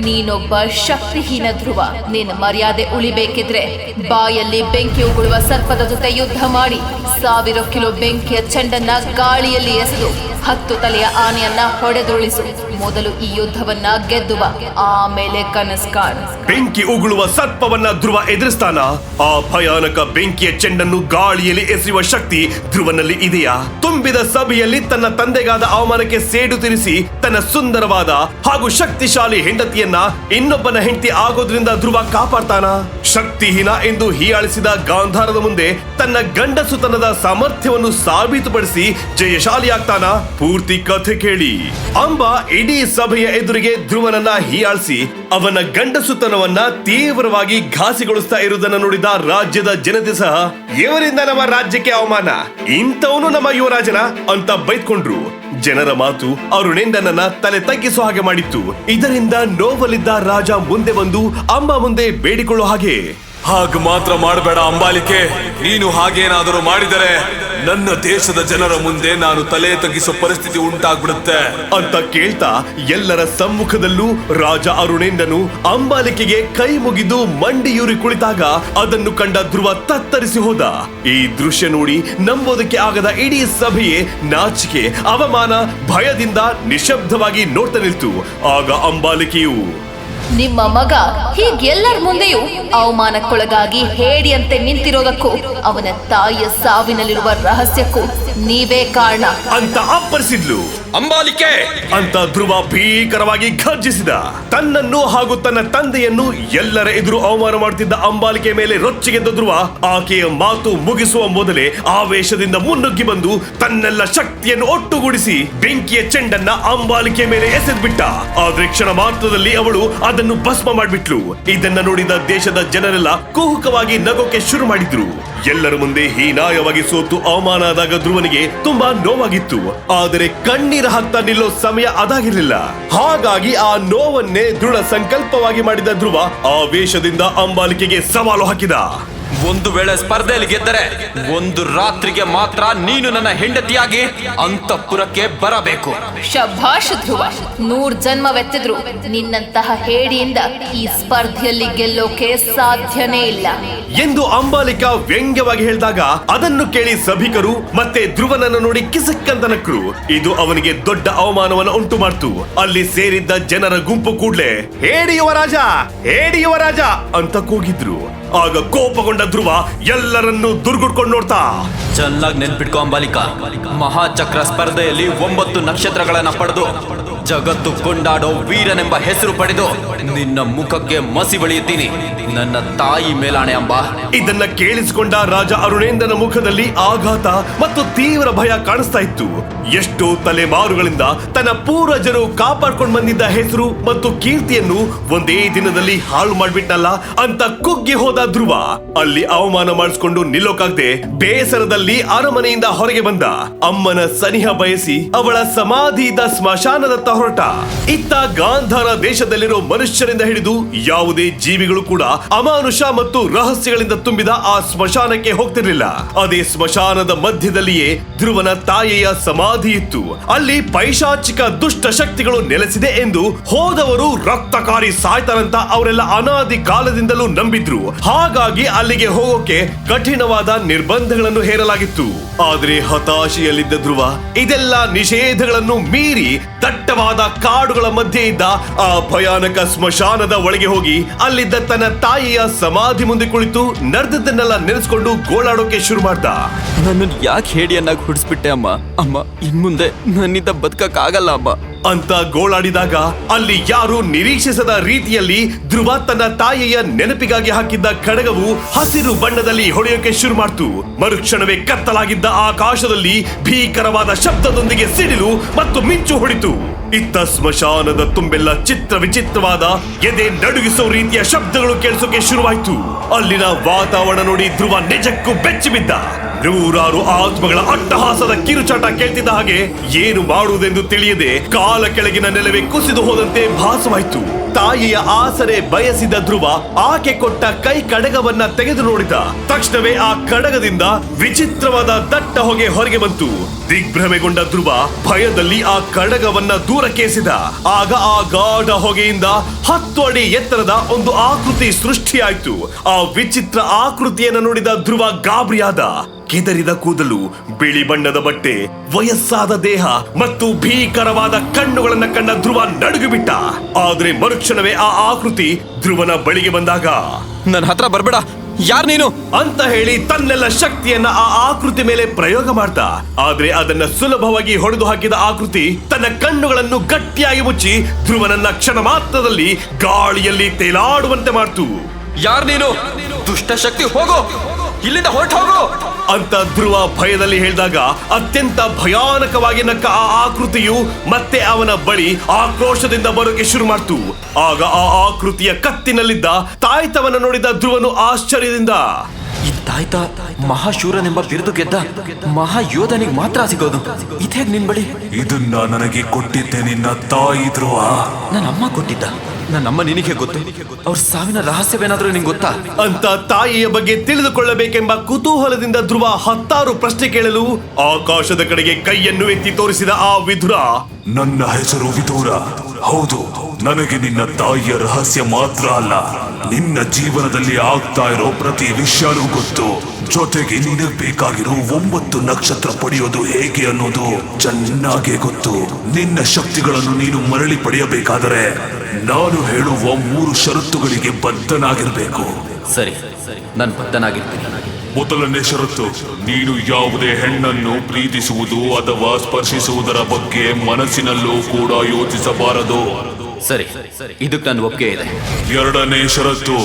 Speaker 3: ನೀನೊಬ್ಬ ಶಕ್ತಿಹೀನ ಧ್ರುವ. ನಿನ್ನ ಮರ್ಯಾದೆ ಉಳಿಬೇಕಿದ್ರೆ ಬಾಯಲ್ಲಿ ಬೆಂಕಿ ಉಗುಳುವ ಸರ್ಪದ ಜೊತೆ ಯುದ್ಧ ಮಾಡಿ. ಸಾವಿರ ಕಿಲೋ ಬೆಂಕಿಯ ಚೆಂಡನ್ನ ಗಾಳಿಯಲ್ಲಿ ಎಸೆದು ಹತ್ತು ತಲೆಯ ಆನೆಯನ್ನ ಹೊಡೆದುರುಳಿಸು. ಮೊದಲು ಈ ಯುದ್ಧವನ್ನ ಗೆದ್ದುವ. ಆಮೇಲೆ ಕನಸ್ ಕಾಣು.
Speaker 2: ಬೆಂಕಿ ಉಗುಳುವ ಸರ್ಪವನ್ನ ಧ್ರುವ ಎದುರಿಸ್ತಾನ? ಆ ಭಯಾನಕ ಬೆಂಕಿಯ ಚೆಂಡನ್ನು ಗಾಳಿಯಲ್ಲಿ ಎಸೆಯುವ ಶಕ್ತಿ ಧ್ರುವನಲ್ಲಿ ಇದೆಯಾ? ತುಂಬಿದ ಸಭೆಯಲ್ಲಿ ತನ್ನ ತಂದೆಗಾದ ಅವಮಾನಕ್ಕೆ ಸೇಡು ತೀರಿಸಿ ತನ್ನ ಸುಂದರವಾದ ಹಾಗೂ ಶಕ್ತಿಶಾಲಿ ಹೆಂಡತಿಯನ್ನ ಇನ್ನೊಬ್ಬನ ಹೆಂಡತಿ ಆಗೋದ್ರಿಂದ ಧ್ರುವ ಕಾಪಾಡ್ತಾನ? ಶಕ್ತಿಹೀನ ಎಂದು ಹೀಯಾಳಿಸಿದ ಗಾಂಧಾರದ ಮುಂದೆ ತನ್ನ ಗಂಡಸುತನದ ಸಾಮರ್ಥ್ಯವನ್ನು ಸಾಬೀತುಪಡಿಸಿ ಜಯಶಾಲಿಯಾಗ್ತಾನ? ಪೂರ್ತಿ ಕಥೆ ಕೇಳಿ. ಅಂಬ ಇಡೀ ಸಭೆಯ ಎದುರಿಗೆ ಧ್ರುವನನ್ನ ಹೀಯಾಳಿಸಿ ಅವನ ಗಂಡಸುತನವನ್ನ ತೀವ್ರವಾಗಿ ಘಾಸಿಗೊಳಿಸ್ತಾ ಇರುವುದನ್ನು ನೋಡಿದ ರಾಜ್ಯದ ಜನತೆ ಸಹ, ಇವರಿಂದ ನಮ್ಮ ರಾಜ್ಯಕ್ಕೆ ಅವಮಾನ. ಇಂಥವನು ನಮ್ಮ ಯುವರಾಜನ ಅಂತ ಬೈತ್ಕೊಂಡ್ರು ಜನರ ಮಾತು ಅರುಣೇಂದ್ರನನ್ನ ತಲೆ ತಗ್ಗಿಸೋ ಹಾಗೆ ಮಾಡಿತ್ತು. ಇದರಿಂದ ನೋವಲಿದ್ದ ರಾಜ ಮುಂದೆ ಬಂದು ಅಮ್ಮ ಮುಂದೆ ಬೇಡಿಕೊಳ್ಳೋ ಹಾಗೆ.
Speaker 4: ಹಾಗ ಮಾತ್ರ ಮಾಡಬೇಡ ಅಂಬಾಲಿಕೆ. ನೀನು ಹಾಗೇನಾದರೂ ಮಾಡಿದರೆ ನನ್ನ ದೇಶದ ಜನರ ಮುಂದೆ ನಾನು ತಲೆ ತಗ್ಗಿಸೋ ಪರಿಸ್ಥಿತಿ ಉಂಟಾಗ್ಬಿಡುತ್ತೆ.
Speaker 2: ಅಂತ ಕೇಳ್ತಾ ಎಲ್ಲರ ಸಮ್ಮುಖದಲ್ಲೂ ರಾಜ ಅರುಣೇಂದನು ಅಂಬಾಲಿಕೆಗೆ ಕೈ ಮುಗಿದು ಮಂಡಿಯೂರಿ ಕುಳಿತಾಗ ಅದನ್ನು ಕಂಡ ಧ್ರುವ ತತ್ತರಿಸಿ ಹೋದ. ಈ ದೃಶ್ಯ ನೋಡಿ ನಂಬೋದಕ್ಕೆ ಆಗದ ಇಡೀ ಸಭೆಯೇ ನಾಚಿಕೆ, ಅವಮಾನ, ಭಯದಿಂದ ನಿಶಬ್ದವಾಗಿ ನೋಡ್ತಾ ನಿಲ್ತು. ಆಗ ಅಂಬಾಲಿಕೆಯು
Speaker 3: ನಿಮ್ಮ ಮಗ ಹೀಗೆಲ್ಲರ ಮುಂದೆಯೂ ಅವಮಾನಕ್ಕೊಳಗಾಗಿ ಹೇಡಿಯಂತೆ ನಿಂತಿರೋದಕ್ಕೂ ಅವನ ತಾಯಿಯ ಸಾವಿನಲ್ಲಿರುವ ರಹಸ್ಯಕ್ಕೂ ನೀವೇ ಕಾರಣ.
Speaker 2: ಅಂತ ಅಪ್ಪರಿಸಿದ್ಲು
Speaker 1: ಅಂಬಾಲಿಕೆ!
Speaker 2: ಅಂತ ಧ್ರುವ ಭೀಕರವಾಗಿ ಘರ್ಜಿಸಿದ. ತನ್ನನ್ನು ಹಾಗೂ ತನ್ನ ತಂದೆಯನ್ನು ಎಲ್ಲರ ಎದುರು ಅವಮಾನ ಮಾಡುತ್ತಿದ್ದ ಅಂಬಾಲಿಕೆ ಮೇಲೆ ರೊಚ್ಚಿಗೆದ್ದ ಧ್ರುವ ಆಕೆಯ ಮಾತು ಮುಗಿಸುವ ಮೊದಲೇ ಆವೇಶದಿಂದ ಮುನ್ನುಗ್ಗಿ ಬಂದು ತನ್ನೆಲ್ಲ ಶಕ್ತಿಯನ್ನು ಒಟ್ಟುಗೂಡಿಸಿ ಬೆಂಕಿಯ ಚೆಂಡನ್ನ ಅಂಬಾಲಿಕೆ ಮೇಲೆ ಎಸೆದ್ಬಿಟ್ಟ. ಆದ್ರೆ ಕ್ಷಣ ಮಾತ್ರದಲ್ಲಿ ಅವಳು ಅದನ್ನು ಭಸ್ಮ ಮಾಡ್ಬಿಟ್ಲು. ಇದನ್ನ ನೋಡಿದ ದೇಶದ ಜನರೆಲ್ಲ ಕುಹುಕವಾಗಿ ನಗೋಕೆ ಶುರು ಮಾಡಿದ್ರು. ಎಲ್ಲರ ಮುಂದೆ ಹೀನಾಯವಾಗಿ ಸೋತು ಅವಮಾನ ಆದಾಗ ಧ್ರುವನಿಗೆ ತುಂಬಾ ನೋವಾಗಿತ್ತು. ಆದರೆ ಕಣ್ಣೀರ ಹಾಕ್ತಾ ನಿಲ್ಲೋ ಸಮಯ ಅದಾಗಿರಲಿಲ್ಲ. ಹಾಗಾಗಿ ಆ ನೋವನ್ನೇ ದೃಢ ಸಂಕಲ್ಪವಾಗಿ ಮಾಡಿದ ಧ್ರುವ ಆ ವೇಷದಿಂದ ಅಂಬಾಲಿಕೆಗೆ ಸವಾಲು ಹಾಕಿದ.
Speaker 1: ಒಂದು ವೇಳೆ ಸ್ಪರ್ಧೆಯಲ್ಲಿ ಗೆದ್ದರೆ ಒಂದು ರಾತ್ರಿಗೆ ಮಾತ್ರ ನೀನು ನನ್ನ ಹೆಂಡತಿಯಾಗಿ ಅಂತಃಪುರಕ್ಕೆ ಬರಬೇಕು.
Speaker 3: ಶಭಾಷ್ ಧ್ರುವ ನೂರ್ ಜನ್ಮವೆತ್ತಿದ್ರು. ನಿನ್ನಂತಹ ಹೇಡಿಯಿಂದ ಈ ಸ್ಪರ್ಧೆಯಲ್ಲಿ ಗೆಲ್ಲೋಕೆ ಸಾಧ್ಯನೇ ಇಲ್ಲ.
Speaker 2: ಎಂದು ಅಂಬಾಲಿಕಾ ವ್ಯಂಗ್ಯವಾಗಿ ಹೇಳಿದಾಗ ಅದನ್ನು ಕೇಳಿ ಸಭಿಕರು ಮತ್ತೆ ಧ್ರುವನನ್ನು ನೋಡಿ ಕಿಸಕ್ಕಂತ ನಕ್ರು ಇದು ಅವನಿಗೆ ದೊಡ್ಡ ಅವಮಾನವನ್ನು ಉಂಟು ಮಾಡ್ತು. ಅಲ್ಲಿ ಸೇರಿದ್ದ ಜನರ ಗುಂಪು ಕೂಡ್ಲೆ ಹೇಡಿಯುವ ರಾಜ ಹೇಡಿ ರಾಜ ಅಂತ ಕೂಗಿದ್ರು. ಆಗ ಕೋಪಗೊಂಡ ಧ್ರುವ ಎಲ್ಲರನ್ನೂ ದುರ್ಗುಡ್ಕೊಂಡು ನೋಡ್ತಾ.
Speaker 1: ಚೆನ್ನಾಗಿ ನೆನ್ಪಿಟ್ಕೋ ಅಂಬಾಲಿಕಾ. ಮಹಾಚಕ್ರ ಸ್ಪರ್ಧೆಯಲ್ಲಿ ಒಂಬತ್ತು ನಕ್ಷತ್ರಗಳನ್ನ ಪಡೆದು ಜಗತ್ತು ಕೊಂಡಾಡೋ ವೀರನೆಂಬ ಹೆಸರು ಪಡೆದು ನಿನ್ನ ಮುಖಕ್ಕೆ ಮಸಿ ಬಳಿಯುತ್ತೀನಿ. ನನ್ನ ತಾಯಿ ಮೇಲಾಣೆ ಅಂಬ.
Speaker 2: ಇದನ್ನ ಕೇಳಿಸಿಕೊಂಡ ರಾಜ ಅರುಣೇಂದ್ರನ ಮುಖದಲ್ಲಿ ಆಘಾತ ಮತ್ತು ತೀವ್ರ ಭಯ ಕಾಣಿಸ್ತಾ ಇತ್ತು. ಎಷ್ಟೋ ತಲೆಮಾರುಗಳಿಂದ ತನ್ನ ಪೂರ್ವಜರು ಕಾಪಾಡ್ಕೊಂಡು ಬಂದಿದ್ದ ಹೆಸರು ಮತ್ತು ಕೀರ್ತಿಯನ್ನು ಒಂದೇ ದಿನದಲ್ಲಿ ಹಾಳು ಮಾಡ್ಬಿಟ್ನಲ್ಲ ಅಂತ ಕುಗ್ಗಿ ಹೋದ ಧ್ರುವ. ಅಲ್ಲಿ ಅವಮಾನ ಮಾಡಿಸ್ಕೊಂಡು ನಿಲ್ಲೋಕಾಗ್ದೆ ಬೇಸರದಲ್ಲಿ ಅರಮನೆಯಿಂದ ಹೊರಗೆ ಬಂದ. ಅಮ್ಮನ ಸನಿಹ ಬಯಸಿ ಅವಳ ಸಮಾಧಿ ಸ್ಮಶಾನದತ್ತ ಹೊರಟ. ಇತ್ತ ಗಾಂಧಾರ ದೇಶದಲ್ಲಿರೋ ಮನುಷ್ಯರಿಂದ ಹಿಡಿದು ಯಾವುದೇ ಜೀವಿಗಳು ಕೂಡ ಅಮಾನುಷ ಮತ್ತು ರಹಸ್ಯಗಳಿಂದ ತುಂಬಿದ ಆ ಸ್ಮಶಾನಕ್ಕೆ ಹೋಗ್ತಿರ್ಲಿಲ್ಲ. ಅದೇ ಸ್ಮಶಾನದ ಮಧ್ಯದಲ್ಲಿಯೇ ಧ್ರುವನ ತಾಯಿಯ ಸಮಾಧಿ ಇತ್ತು. ಅಲ್ಲಿ ಪೈಶಾಚಿಕ ದುಷ್ಟ ಶಕ್ತಿಗಳು ನೆಲೆಸಿದೆ ಎಂದು ಹೋದವರು ರಕ್ತಕಾರಿ ಸಾಯ್ತಾರಂತ ಅವರೆಲ್ಲ ಅನಾದಿ ಕಾಲದಿಂದಲೂ ನಂಬಿದ್ರು. ಹಾಗಾಗಿ ಅಲ್ಲಿಗೆ ಹೋಗೋಕೆ ಕಠಿಣವಾದ ನಿರ್ಬಂಧಗಳನ್ನು ಹೇರಲಾಗಿತ್ತು. ಆದ್ರೆ ಹತಾಶೆಯಲ್ಲಿದ್ದ ಧ್ರುವ, ಇದೆಲ್ಲ ನಿಷೇಧಗಳನ್ನು ಮೀರಿ ದಟ್ಟವಾದ ಕಾಡುಗಳ ಮಧ್ಯೆ ಇದ್ದ ಆ ಭಯಾನಕ ಸ್ಮಶಾನದ ಒಳಗೆ ಹೋಗಿ ಅಲ್ಲಿದ್ದ ತನ್ನ ತಾಯಿಯ ಸಮಾಧಿ ಮುಂದೆ ಕುಳಿತು ನಡೆದದ್ದನ್ನೆಲ್ಲ ನೆನೆಸ್ಕೊಂಡು ಗೋಳಾಡೋಕೆ ಶುರು ಮಾಡ್ದ.
Speaker 1: ನನ್ನನ್ನು ಯಾಕೆ ಹೇಡಿಯನ್ನಾಗಿ ಹುಡ್ಸ್ಬಿಟ್ಟೆ ಅಮ್ಮ? ಅಮ್ಮ, ಇನ್ಮುಂದೆ ನನ್ನಿಂದ ಬದುಕಕ್ಕಾಗಲ್ಲ ಅಮ್ಮ.
Speaker 2: ಅಂತ ಗೋಳಾಡಿದಾಗ ಅಲ್ಲಿ ಯಾರು ನಿರೀಕ್ಷಿಸದ ರೀತಿಯಲ್ಲಿ ಧ್ರುವ ತನ್ನ ತಾಯಿಯ ನೆನಪಿಗಾಗಿ ಹಾಕಿದ್ದ ಖಡಗವು ಹಸಿರು ಬಣ್ಣದಲ್ಲಿ ಹೊಡೆಯೋಕೆ ಶುರು ಮಾಡ್ತು. ಮರುಕ್ಷಣವೇ ಕತ್ತಲಾಗಿದ್ದ ಆಕಾಶದಲ್ಲಿ ಭೀಕರವಾದ ಶಬ್ದದೊಂದಿಗೆ ಸಿಡಿಲು ಮತ್ತು ಮಿಂಚು ಹೊಡಿತು. ಇತ್ತ ಸ್ಮಶಾನದ ತುಂಬೆಲ್ಲ ಚಿತ್ರ ವಿಚಿತ್ರವಾದ ಎದೆ ನಡುಗಿಸೋ ರೀತಿಯ ಶಬ್ದಗಳು ಕೇಳಿಸೋಕೆ ಶುರುವಾಯ್ತು. ಅಲ್ಲಿನ ವಾತಾವರಣ ನೋಡಿ ಧ್ರುವ ನಿಜಕ್ಕೂ ಬೆಚ್ಚಿ ಬಿದ್ದ ನೂರಾರು ಆತ್ಮಗಳ ಅಟ್ಟಹಾಸದ ಕಿರುಚಾಟ ಕೇಳ್ತಿದ್ದ ಹಾಗೆ ಏನು ಮಾಡುವುದೆಂದು ತಿಳಿಯದೆ ಕಾಲ ಕೆಳಗಿನ ನೆಲವೇ ಕುಸಿದು ಹೋದಂತೆ ಭಾಸವಾಯಿತು. ತಾಯಿಯ ಆಸರೆ ಬಯಸಿದ ಧ್ರುವ ಆಕೆ ಕೊಟ್ಟ ಕೈ ಕಡಗವನ್ನ ತೆಗೆದು ನೋಡಿದ. ತಕ್ಷಣವೇ ಆ ಕಡಗದಿಂದ ವಿಚಿತ್ರವಾದ ದಟ್ಟ ಹೊಗೆ ಹೊರಗೆ ಬಂತು. ದಿಗ್ಭ್ರಮೆಗೊಂಡ ಧ್ರುವ ಭಯದಲ್ಲಿ ಆ ಕಡಗವನ್ನ ದೂರಕ್ಕೇಸಿದ. ಆಗ ಆ ಗಾಢ ಹೊಗೆಯಿಂದ ಹತ್ತು ಅಡಿ ಎತ್ತರದ ಒಂದು ಆಕೃತಿ ಸೃಷ್ಟಿಯಾಯಿತು. ಆ ವಿಚಿತ್ರ ಆಕೃತಿಯನ್ನು ನೋಡಿದ ಧ್ರುವ ಗಾಬರಿಯಾದ. ಕೆದರಿದ ಕೂದಲು ಬಿಳಿ ಬಣ್ಣದ ಬಟ್ಟೆ ವಯಸ್ಸಾದ ದೇಹ ಮತ್ತು ಭೀಕರವಾದ ಕಣ್ಣುಗಳನ್ನ ಕಂಡ ಧ್ರುವ ನಡುಗಿಬಿಟ್ಟ. ಆದ್ರೆ ಮರುಕ್ಷಣವೇ ಆ ಆಕೃತಿ ಧ್ರುವನ ಬಳಿಗೆ ಬಂದಾಗ.
Speaker 1: ನನ್ನ ಹತ್ರ ಬರ್ಬೇಡ. ಯಾರ್ ನೀನು?
Speaker 2: ಅಂತ ಹೇಳಿ ತನ್ನೆಲ್ಲ ಶಕ್ತಿಯನ್ನ ಆ ಆಕೃತಿ ಮೇಲೆ ಪ್ರಯೋಗ ಮಾಡ್ತಾ ಆದ್ರೆ ಅದನ್ನ ಸುಲಭವಾಗಿ ಹೊಡೆದು ಹಾಕಿದ ಆಕೃತಿ ತನ್ನ ಕಣ್ಣುಗಳನ್ನು ಗಟ್ಟಿಯಾಗಿ ಮುಚ್ಚಿ ಧ್ರುವನನ್ನ ಕ್ಷಣ ಮಾತ್ರದಲ್ಲಿ ಗಾಳಿಯಲ್ಲಿ ತೇಲಾಡುವಂತೆ ಮಾಡ್ತು.
Speaker 1: ಯಾರ್ ನೀನು? ದುಷ್ಟ ಶಕ್ತಿ ಹೋಗೋ. ಇಲ್ಲಿಂದ ಹೊರಟು ಹೋಗೋ.
Speaker 2: ಅಂತ ಧ್ರುವ ಭಯದಲ್ಲಿ ಹೇಳಿದಾಗ ಅತ್ಯಂತ ಭಯಾನಕವಾಗಿ ನಕ್ಕ ಆ ಆಕೃತಿಯು ಮತ್ತೆ ಅವನ ಬಳಿ ಆಕ್ರೋಶದಿಂದ ಬರೋಕೆ ಶುರು ಮಾಡ್ತು. ಆಗ ಆ ಆಕೃತಿಯ ಕತ್ತಿನಲ್ಲಿದ್ದ ತಾಯ್ತವನ್ನ ನೋಡಿದ ಧ್ರುವನು ಆಶ್ಚರ್ಯದಿಂದ
Speaker 1: ಈ ತಾಯ್ತ ಮಹಾಶೂರನೆಂಬ ಬಿರುದು ಗೆದ್ದ ಮಹಾಯೋಧನಿಗೆ ಮಾತ್ರ ಸಿಗೋದು. ಇದೇಗ್ ನಿನ್ ಬಳಿ?
Speaker 4: ಇದನ್ನ ನನಗೆ ಕೊಟ್ಟಿದ್ದೆ ನಿನ್ನ ತಾಯಿ ಧ್ರುವ.
Speaker 1: ನನ್ನ ಅಮ್ಮ ಕೊಟ್ಟಿದ್ದ. ನನ್ನಮ್ಮ ನಿನಗೆ ಗೊತ್ತು. ಅವ್ರ ಸಾವಿನ ರಹಸ್ಯವೇನಾದ್ರೂ ನಿಂಗೆ ಗೊತ್ತಾ?
Speaker 2: ಅಂತ ತಾಯಿಯ ಬಗ್ಗೆ ತಿಳಿದುಕೊಳ್ಳಬೇಕೆಂಬ ಕುತೂಹಲದಿಂದ ಧ್ರುವ ಹತ್ತಾರು ಪ್ರಶ್ನೆ ಕೇಳಲು ಆಕಾಶದ ಕಡೆಗೆ ಕೈಯನ್ನು ಎತ್ತಿ ತೋರಿಸಿದ ಆ ವಿಧುರ.
Speaker 4: ನನ್ನ ಹೆಸರು ವಿಧೂರ. ಹೌದು ನನಗೆ ನಿನ್ನ ತಾಯಿಯ ರಹಸ್ಯ ಮಾತ್ರ ಅಲ್ಲ. ನಿನ್ನ ಜೀವನದಲ್ಲಿ ಆಗ್ತಾ ಇರೋ ಪ್ರತಿ ವಿಷಯನೂ ಗೊತ್ತು. ಜೊತೆಗೆ ನಿನಗ್ ಬೇಕಾಗಿರೋ ಒಂಬತ್ತು ನಕ್ಷತ್ರ ಪಡೆಯೋದು ಹೇಗೆ ಅನ್ನೋದು ಚೆನ್ನಾಗಿ ಗೊತ್ತು. ನಿನ್ನ ಶಕ್ತಿಗಳನ್ನು ನೀನು ಮರಳಿ ಪಡೆಯಬೇಕಾದರೆ ನಾನು ಹೇಳುವ ಮೂರು ಷರತ್ತುಗಳಿಗೆ ಬದ್ಧನಾಗಿರ್ಬೇಕು.
Speaker 1: ಸರಿ ನಾನು ಬದ್ಧನಾಗಿರ್ತೀನಿ.
Speaker 4: ಮೊದಲನೇ ಷರತ್ತು ನೀನು ಯಾವುದೇ ಹೆಣ್ಣನ್ನು ಪ್ರೀತಿಸುವುದು ಅಥವಾ ಸ್ಪರ್ಶಿಸುವುದರ ಬಗ್ಗೆ ಮನಸ್ಸಿನಲ್ಲೂ ಕೂಡ ಯೋಚಿಸಬಾರದು.
Speaker 1: ಸರಿ ಇದಕ್ಕೆ ನನ್ನ ಒಪ್ಪಿಗೆ ಇದೆ.
Speaker 4: ಎರಡನೇ ಷರತ್ತು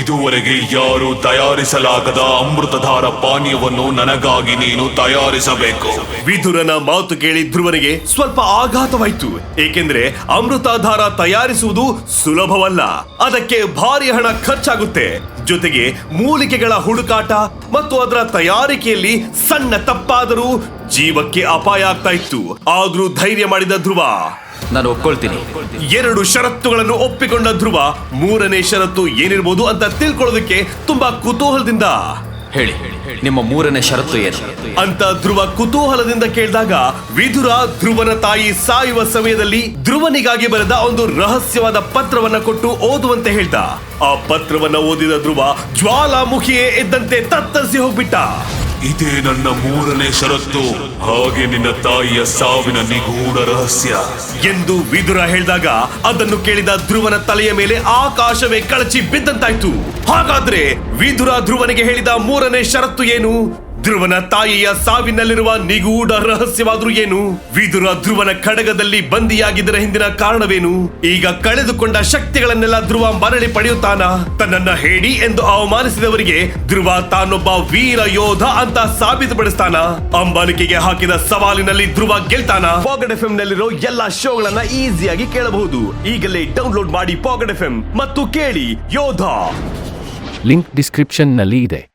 Speaker 4: ಇದುವರೆಗೆ ಯಾರು ತಯಾರಿಸಲಾಗದ ಅಮೃತಧಾರ ಪಾನೀಯವನ್ನು ನನಗಾಗಿ ನೀನು ತಯಾರಿಸಬೇಕು.
Speaker 2: ವಿಧುರನ ಮಾತು ಕೇಳಿ ಧ್ರುವನಿಗೆ ಸ್ವಲ್ಪ ಆಘಾತವಾಯ್ತು. ಏಕೆಂದ್ರೆ ಅಮೃತಾಧಾರ ತಯಾರಿಸುವುದು ಸುಲಭವಲ್ಲ. ಅದಕ್ಕೆ ಭಾರಿ ಹಣ ಖರ್ಚಾಗುತ್ತೆ. ಜೊತೆಗೆ ಮೂಲಿಕೆಗಳ ಹುಡುಕಾಟ ಮತ್ತು ಅದರ ತಯಾರಿಕೆಯಲ್ಲಿ ಸಣ್ಣ ತಪ್ಪಾದರೂ ಜೀವಕ್ಕೆ ಅಪಾಯ ಆಗ್ತಾ ಇತ್ತು. ಆದ್ರೂ ಧೈರ್ಯ ಮಾಡಿದ ಧ್ರುವ.
Speaker 1: ನಾನು ಒಪ್ಕೊಳ್ತೀನಿ.
Speaker 2: ಎರಡು ಷರತ್ತುಗಳನ್ನು ಒಪ್ಪಿಕೊಂಡ ಧ್ರುವ ಮೂರನೇ ಷರತ್ತು ಏನಿರ್ಬೋದು ಅಂತ ತಿಳ್ಕೊಳ್ಳೋದಕ್ಕೆ ತುಂಬಾ ಕುತೂಹಲದಿಂದ.
Speaker 1: ಹೇಳಿ ನಿಮ್ಮ ಮೂರನೇ ಷರತ್ತು ಏನು?
Speaker 2: ಅಂತ ಧ್ರುವ ಕುತೂಹಲದಿಂದ ಕೇಳಿದಾಗ ವಿಧುರ ಧ್ರುವನ ತಾಯಿ ಸಾಯುವ ಸಮಯದಲ್ಲಿ ಧ್ರುವನಿಗಾಗಿ ಬರೆದ ಒಂದು ರಹಸ್ಯವಾದ ಪತ್ರವನ್ನ ಕೊಟ್ಟು ಓದುವಂತೆ ಹೇಳ್ದ. ಆ ಪತ್ರವನ್ನ ಓದಿದ ಧ್ರುವ ಜ್ವಾಲಾಮುಖಿಯೇ ಇದ್ದಂತೆ ತತ್ತರಿಸಿ ಹೋಗ್ಬಿಟ್ಟ.
Speaker 4: ಇದೇ ನನ್ನ ಮೂರನೇ ಷರತ್ತು. ಹಾಗೆ ನಿನ್ನ ತಾಯಿಯ ಸಾವಿನ ನಿಗೂಢ ರಹಸ್ಯ.
Speaker 2: ಎಂದು ವಿದುರ ಹೇಳಿದಾಗ ಅದನ್ನು ಕೇಳಿದ ಧ್ರುವನ ತಲೆಯ ಮೇಲೆ ಆಕಾಶವೇ ಕಳಚಿ ಬಿದ್ದಂತಾಯ್ತು. ಹಾಗಾದ್ರೆ ವಿದುರ ಧ್ರುವನಿಗೆ ಹೇಳಿದ ಮೂರನೇ ಷರತ್ತು ಏನು? ಧ್ರುವನ ತಾಯಿಯ ಸಾವಿನಲ್ಲಿರುವ ನಿಗೂಢ ರಹಸ್ಯವಾದರೂ ಏನು? ವಿದುರ ಧ್ರುವನ ಖಡಗದಲ್ಲಿ ಬಂದಿಯಾಗಿದ್ದರ ಹಿಂದಿನ ಕಾರಣವೇನು? ಈಗ ಕಳೆದುಕೊಂಡ ಶಕ್ತಿಗಳನ್ನೆಲ್ಲ ಧ್ರುವ ಮರಳಿ ಪಡೆಯುತ್ತಾನ? ತನ್ನನ್ನ ಹೇಳಿ ಎಂದು ಅವಮಾನಿಸಿದವರಿಗೆ ಧ್ರುವ ತಾನೊಬ್ಬ ವೀರ ಯೋಧ ಅಂತ ಸಾಬೀತುಪಡಿಸ್ತಾನ? ಅಂಬಾಲಿಕೆಗೆ ಹಾಕಿದ ಸವಾಲಿನಲ್ಲಿ ಧ್ರುವ ಗೆಲ್ತಾನ? ಪಾಕೆಟ್ ಎಫ್ ನಲ್ಲಿರೋ ಎಲ್ಲಾ ಶೋಗಳನ್ನ ಈಸಿಯಾಗಿ ಕೇಳಬಹುದು. ಈಗಲೇ ಡೌನ್ಲೋಡ್ ಮಾಡಿ ಪಾಕೆಟ್ ಎಫ್ ಮತ್ತು ಕೇಳಿ ಯೋಧ.
Speaker 5: ಲಿಂಕ್ ಡಿಸ್ಕ್ರಿಪ್ಷನ್ನಲ್ಲಿ ಇದೆ.